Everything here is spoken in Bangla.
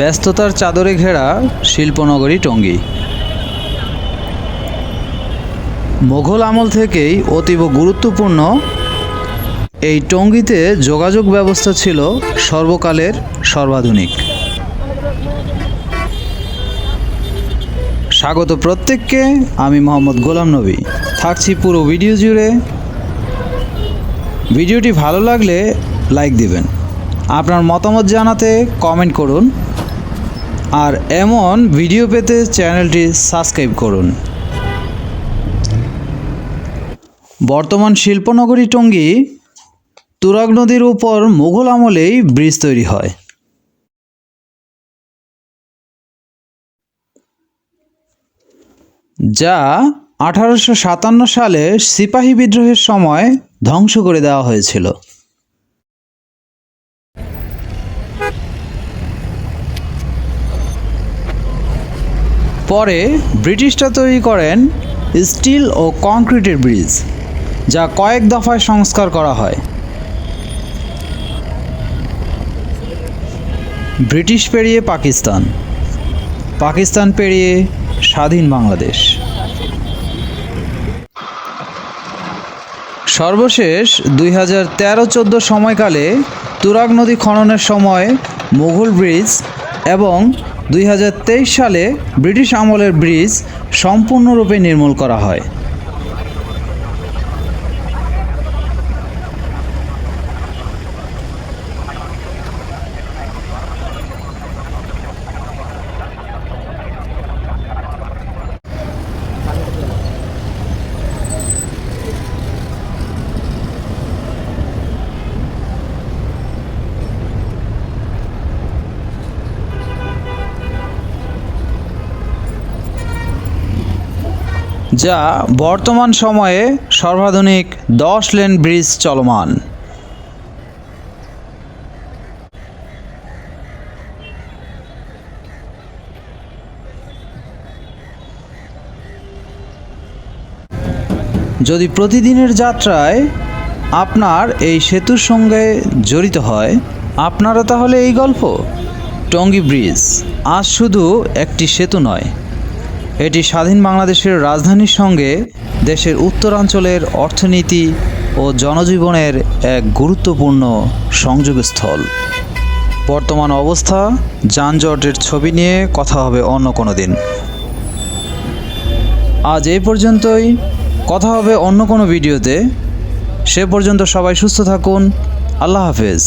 ব্যস্ততার চাদরে ঘেরা শিল্পনগরী টঙ্গী। মোঘল আমল থেকেই অতীব গুরুত্বপূর্ণ এই টঙ্গীতে যোগাযোগ ব্যবস্থা ছিল সর্বকালের সর্বাধুনিক। স্বাগত প্রত্যেককে, আমি মোহাম্মদ গোলাম নবী। থাকছি পুরো ভিডিও জুড়ে। ভিডিওটি ভালো লাগলে লাইক দিবেন। আপনার মতামত জানাতে কমেন্ট করুন। আর এমন ভিডিও পেতে চ্যানেলটি সাবস্ক্রাইব করুন। বর্তমান শিল্পনগরী টঙ্গী, তুরাগ নদীর উপর মুঘল আমলেই ব্রিজ তৈরি হয়। যা আঠারোশো সাতান্ন সালে সিপাহী বিদ্রোহের সময় ধ্বংস করে দেওয়া হয়েছিল। পরে ব্রিটিশরা তৈরি করেন স্টিল ও কংক্রিটের ব্রিজ, যা কয়েক দফায় সংস্কার করা হয়। ব্রিটিশ পেরিয়ে পাকিস্তান। পাকিস্তান পেরিয়ে স্বাধীন বাংলাদেশ। সর্বশেষ দুই হাজার তেরো চোদ্দ সময়কালে তুরাগ নদী খননের সময় মুঘল ব্রিজ এবং দুই হাজার তেইশ সালে ব্রিটিশ আমলের ব্রিজ সম্পূর্ণরূপে নির্মূল করা হয়। যা বর্তমান সময়ে সর্বাধুনিক দশ লেন ব্রিজ চলমান। যদি প্রতিদিনের যাত্রায় আপনার এই সেতুর সঙ্গে জড়িত হয় আপনারা তাহলে এই গল্প, টঙ্গী ব্রিজ। আজ শুধু একটি সেতু নয়। এটি স্বাধীন বাংলাদেশের রাজধানীর সঙ্গে দেশের উত্তরাঞ্চলের অর্থনীতি ও জনজীবনের এক গুরুত্বপূর্ণ সংযোগস্থল। বর্তমান অবস্থা, যানজটের ছবি নিয়ে কথা হবে অন্য কোনো দিন। আজ এই পর্যন্তই। কথা হবে অন্য কোনো ভিডিওতে। সে পর্যন্ত সবাই সুস্থ থাকুন। আল্লাহ হাফেজ।